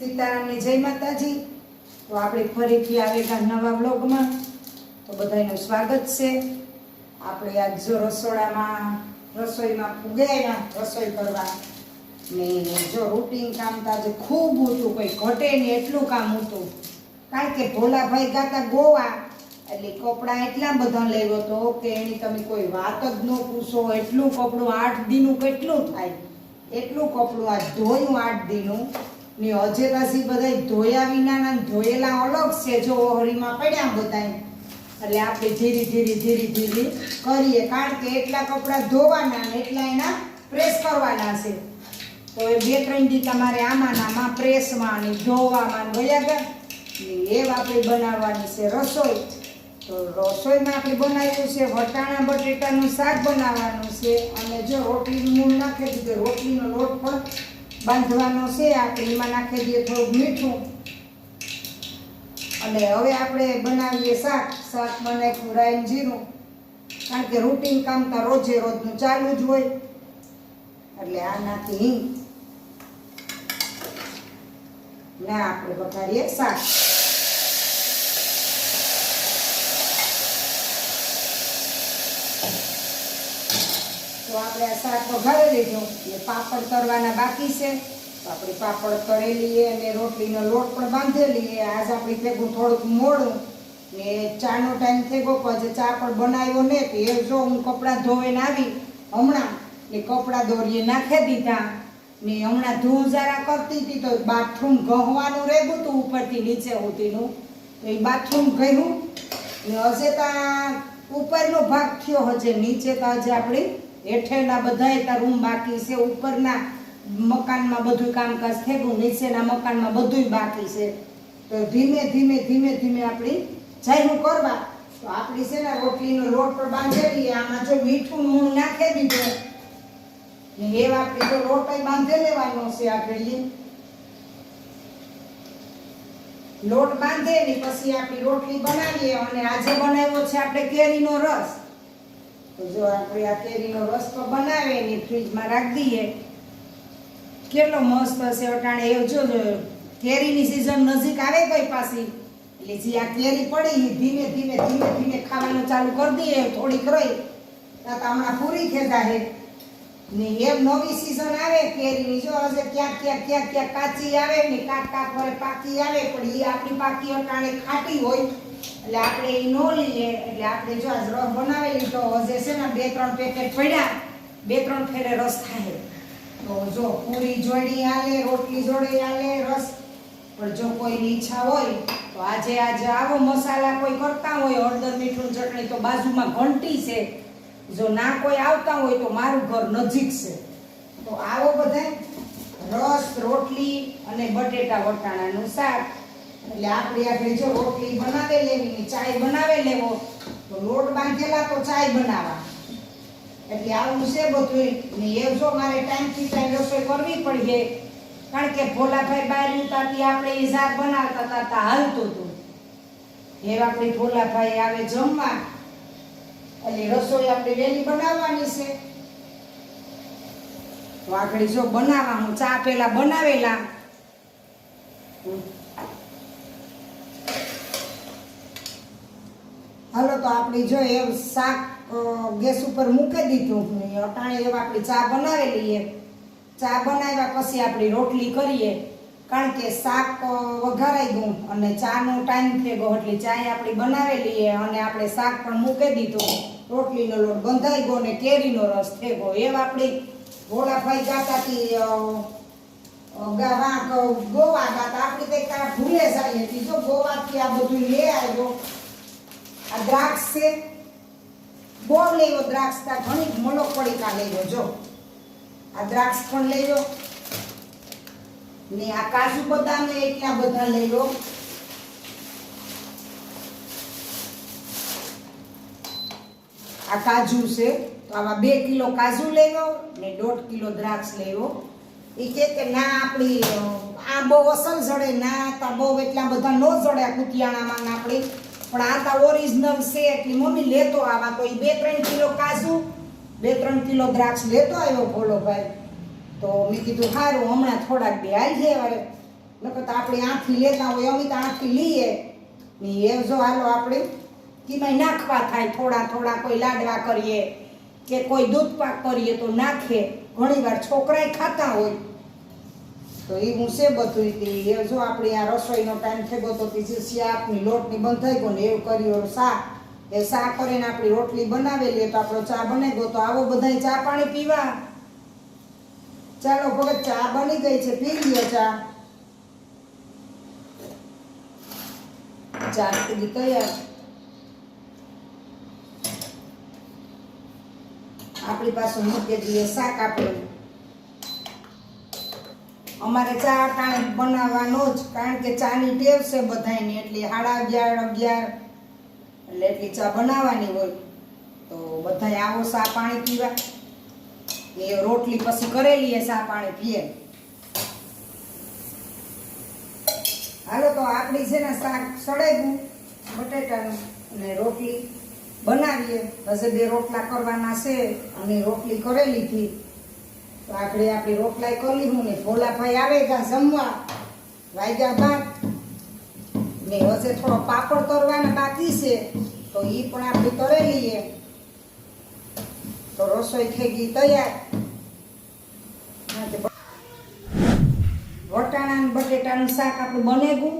સીતારામની જય માતાજી. તો આપણે ફરીથી આવેલા નવા બ્લોગમાં તો બધાનું સ્વાગત છે. આપણે આજ જો રસોડામાં, રસોઈમાં ફુગાવ્યા રસોઈ કરવા. ને જો રૂટીન કામ તો આજે ખૂબ હતું, કોઈ ઘટે ને એટલું કામ હતું. કારણ કે ભોલાભાઈ ગાતા ગોવા, એટલે કપડાં એટલા બધા લેવો તો કે એની તમે કોઈ વાત જ ન પૂછો, એટલું કપડું આઠ દીનું કેટલું થાય? એટલું કપડું આ ધોયું આઠ દીનું. ને હજે પાછી બધા ધોયા વિનાના ધોયેલા અલગ છે. જો હોળીમાં પડ્યા બધા એટલે આપણે ધીરે ધીરે ધીરે ધીરે કરીએ. કારણ કે એટલા કપડાં ધોવાના ને એટલા એના પ્રેસ કરવાના છે. તો એ બે ત્રણ દી તમારે આમાં આમાં પ્રેસમાં ને ધોવામાં ગયા. ને એ આપણે બનાવવાની છે રસોઈ. તો રસોઈમાં આપણે બનાવ્યું છે વટાણા બટેટાનું શાક બનાવવાનું છે. અને જો રોટલીનું મૂળ નાખી દીધું, રોટલીનો લોટ પણ બાંધવાનો છે આપણે એમાં નાખી દઈએ થોડુંક મીઠું. અને હવે આપણે બનાવીએ શાક. શાક બનાવ્યું રાઈન જીરું. કારણ કે રૂટીન કામ તો રોજે રોજનું ચાલુ જ હોય. એટલે આ નાખી હિંગ. ને, આપણે વઘારીએ શાક. તો આપણે આ શાક વઘારે લીધું. એટલે પાપડ તરવાના બાકી છે. તો આપણે પાપડ તળી લઈએ અને રોટલીનો લોટ પણ બાંધી લઈએ આજ આપણે ભેગું થોડુંક મોડું. ને ચાનો ટાઈમ થઈ ગયો પછી ચા પણ બનાવ્યો ને. તો એ જો હું કપડાં ધોઈને આવી, હમણાં ને કપડાં દોરીએ નાખી દીધા. ને હમણાં ધૂળ જરા કરતી હતી, તો બાથરૂમ ગહવાનું રહેવું હતું ઉપરથી નીચે સુધીનું તો એ બાથરૂમ ગયું ને હજે ત્યાં ઉપરનો ભાગ થયો હજે, નીચે તો હજે આપણી હેઠેના બધાય રૂમ બાકી છે, ઉપરના મકાનમાં બધું કામકાજ થયું નીચેના મકાનમાં બધુંય બાકી છે. તો ધીમે ધીમે ધીમે ધીમે આપણી જાહેરું કરવા. તો આપણી છે ને રોટલીનો લોટ પર બાંધેલી આમાં જો મીઠું મૂળ નાખી દીધું ને એ આપણે તો લોટ બાંધી લેવાનો છે આગળ લોટ બાંધે પછી આપણી રોટલી બનાવીએ, અને આજે બનાવ્યો છે આપણે કેરીનો રસ. તો જો આપણે આ કેરીનો રસ તો બનાવીએ ને ફ્રીજમાં રાખી દઈએ. કેટલો મસ્ત હશે અટાણે. એ જો કેરીની સિઝન નજીક આવે કઈ પાછી. એટલે જે આ કેરી પડી ધીમે ધીમે ધીમે ધીમે ખાવાનું ચાલુ કરી દઈએ, થોડીક રહી. તો હમણાં પૂરી ખેતા હે ને એમ નવી સિઝન આવે, કેરીની જો હશે ક્યાંક ક્યાંક ક્યાંક ક્યાંક કાચી આવે ને કાંક કાંક વરે પાકી આવે, પણ એ આપણી પાકી અટાણે ખાટી હોય. એટલે આપણે એ નો લઈએ, એટલે આપણે જો આ રસ બનાવેલી, તો હજે છે ને બે ત્રણ પેકેટ પડ્યા, બે ત્રણ ફેરે રસ થાય. તો જો પૂરી જોડી આલે, રોટલી જોડે આલે, રસ. પણ જો કોઈની ઈચ્છા હોય, તો આજે આજે આવો મસાલા કોઈ કરતા હોય, હળદર, મીઠું, ચટણી, તો બાજુમાં ઘંટી છે. જો ના કોઈ આવતા હોય, તો મારું ઘર નજીક છે. તો આવો બધા રસ, રોટલી અને બટેટા વટાણાનું શાક. એટલે આપણે આપણે જો રોટલી બનાવે લેવી ને ચાય બનાવે લેવો, તો લોટ બાંધેલા તો ચાય બનાવવા. એટલે આવું છે બધું ને એ જો મારે ટાઈમથી ટાઈમ રસોઈ કરવી પડીએ કારણ કે ભોલાભાઈ બહાર ઉતારતી આપણે એ શાક બનાવતા હતા, તા હાલતું હતું. એ આપણી ભોલાભાઈ આવે જમવા. એટલે રસોઈ આપણે વહેલી બનાવવાની છે. તો આગળ જો બનાવવા, હું ચા પેલા બનાવેલા. હાલો તો આપણે જો એ શાક ગેસ ઉપર મૂકી દીધું. હું અટાણે એવા આપણી ચા બનાવેલી ચા બનાવ્યા પછી આપણી રોટલી કરીએ. કારણ કે શાક વઘારાઈ ગયું અને ચાનો ટાઈમ થઈ ગયો એટલે ચાય આપણી બનાવેલી અને આપણે શાક પણ મૂકી દીધું. રોટલીનો લોટ બંધાઈ ગયો ને કેરીનો રસ થઈ ગયો. એવા આપણી ભોળાભાઈ ગાતાથી ગોવા ગાતા. આપણી કંઈક ભૂલે જાય હતી જો ગોવાથી આ બધું લે આવ્યો. આ દ્રાક્ષ છે. બહુ લેવો દ્રાક્ષ તા ઘણી મોલો પડીકા લેજો જો. આ દ્રાક્ષ પણ લેજો ને આ કાજુ બદામ ને એટલા બધા લેજો આ કાજુ છે, તો આવા બે કિલો કાજુ લેવો ને દોઢ કિલો દ્રાક્ષ લેવો. એ કે ના આપણી આ બહુ અસલ જડે, ના, તા બહુ એટલા બધા ન જડે આ કુતિયાણામાં આપણી. પણ આ તા ઓરિજિનલ છે, એટલી મમ્મી લેતો આવા, તો એ બે ત્રણ કિલો કાજુ બે ત્રણ કિલો દ્રાક્ષ લેતો આવ્યો ભોલો ભાઈ તો મેં કીધું સારું હમણાં થોડાક બે આવી જાય વારે. નકર તો આપણે આંખી લેતા હોય, અમે તો આથી લઈએ. ને એ જો હાલો આપણે કીમાં નાખવા થાય, થોડા થોડા કોઈ લાડવા કરીએ કે કોઈ દૂધ પાક કરીએ તો નાખે. ઘણીવાર છોકરાય ખાતા હોય. તો એ હું છે બધું એ જો આપણે આ રસોઈનો ટાઈમ થઈ ગયો તો પછી શાકની લોટની બંધ થઈ ગયો ને એવું કર્યું શાક. એ શાક કરીને આપણી રોટલી બનાવેલી તો આપણો ચા બની ગયો તો આવો બધાય ચા પાણી પીવા. ચાલો ભગત, ચા બની ગઈ છે, પી લ્યો ચા. ચા પીધી તૈયાર. આપણી પાસે મૂકી દઈએ શાક આપણે. અમારે ચા ટાણે બનાવવાનો જ, કારણ કે ચાની ટેવ છે બધાયને, એટલે સાડા અગિયાર અગિયાર, એટલે એટલી ચા બનાવવાની હોય. તો બધાય આવો સા પાણી પીવા. એ રોટલી પછી કરેલી ચા પાણી પીએ. હાલો, તો આપણી છે ને શાક સળેગું, બટેટાનું, અને રોટલી બનાવીએ. હજે બે રોટલા કરવાના છે, અને રોટલી કરેલી હતી. તો આપણે આપણી કરી હું ને ભોલાભાઈ આવે ગા જમવા. વાગ્યા બાદ ને હશે થોડો પાપડ તરવાના બાકી છે, તો એ પણ આપણે તરેલી છે તો રસોઈ થઈ ગઈ તૈયાર. વટાણા બટેટાનું શાક આપણું બનેગું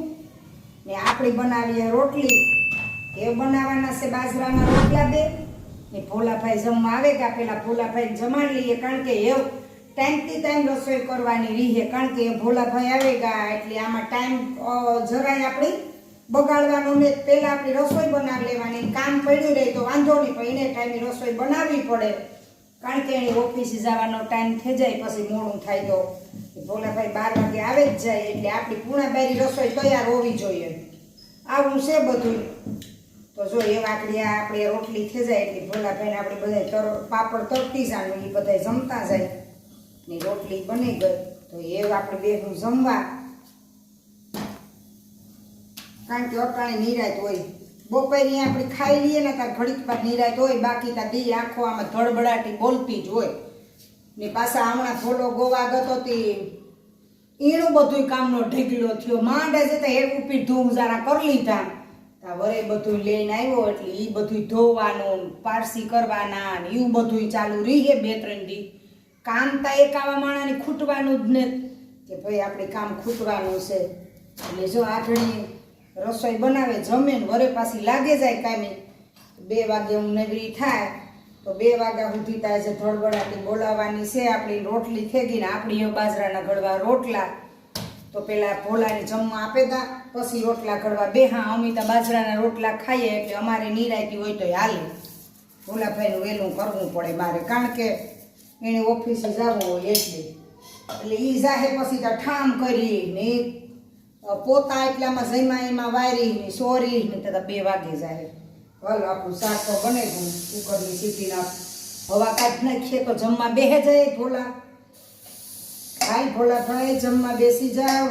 ને આપણી બનાવીએ રોટલી. એ બનાવવાના છે બાજરાના રોટલા બે. ને ભોલાભાઈ જમવા આવે કે પેલા ભોલાભાઈ જમાડી લઈએ, કારણ કે એ ટાઈમથી ટાઈમ રસોઈ કરવાની રીહે, કારણ કે ભોલાભાઈ આવે ગયા એટલે આમાં ટાઈમ જરાય આપણી બગાડવાનો ને પહેલા આપણી રસોઈ બનાવી લેવાની, કામ પડ્યું રહે તો વાંધો નહીં, પણ એને ટાઈમે રસોઈ બનાવવી પડે. કારણ કે એની ઓફિસે જવાનો ટાઈમ થઈ જાય, પછી મોડું થાય તો. ભોલાભાઈ બાર વાગે આવે જ જાય, એટલે આપણી પૂર્ણાબારી રસોઈ તૈયાર હોવી જોઈએ. આવું છે બધું. તો જો એ વાકડી આપણે રોટલી થઈ જાય, એટલે ભોલાભાઈને આપણે બધા તર, પાપડ તરતી જાણું એ બધા જમતા જાય. ને રોટલી બની ગઈ, તો એ આપણે બે હું જમવા. કારણ કે અટાણે નિરાત હોય. બપોરની આપણે ખાઈ લઈએ ને ત્યાં ઘડીક વાર નિરાત હોય, બાકી ત્યાં દી આખો આમાં ધડબડાટી, બોલતી જ હોય. ને પાછા હમણાં થોડો ગોવા ગતો તે એનું બધું કામનો ઢીકલો થયો. માંડે છે તો હેરવું ધૂમ જરા કરી લીધા. તા વરે બધું લઈને આવ્યો, એટલે એ બધું ધોવાનું, પારસી કરવાના એવું બધું ચાલુ રહીએ બે ત્રણ દી. કામ તા એક આવા માણાને ખૂટવાનું જ ને. કે ભાઈ આપણે કામ ખૂટવાનું છે. એટલે જો આઠણી રસોઈ બનાવે, જમે ને વરે પાછી લાગે જાય કામી બે વાગે હું નગરી થાય, તો બે વાગ્યા સુધી ત્યાં જે ધડબડાટી બોલાવવાની છે, આપણી રોટલી થઈ આપણી બાજરાના ઘડવા રોટલા, તો પેલા ભોલાને જમવા આપે તા પછી રોટલા ઘડવા બે. હા અમિતા બાજરાના રોટલા ખાઈએ એટલે અમારે નિરાયતી હોય તો હાલે. ભોલાભાઈનું વહેલું કરવું પડે મારે. કારણ કે એને ઓફિસે જવું હોય એટલે. એટલે એ જાહે પછી ત્યાં ઠામ કરી ને પોતા એટલામાં જમા એમાં વારી ને સોરી ને ત્યાં બે વાગે જાહે. હાલો, આપણું શાક તો બને ગયું. કુકરની સીટીના હવા કાંઈક નાખીએ તો જમવા બેહે જાય ભોલા. ખાઈ ભોલા ભાઈ, જમવા બેસી જાવ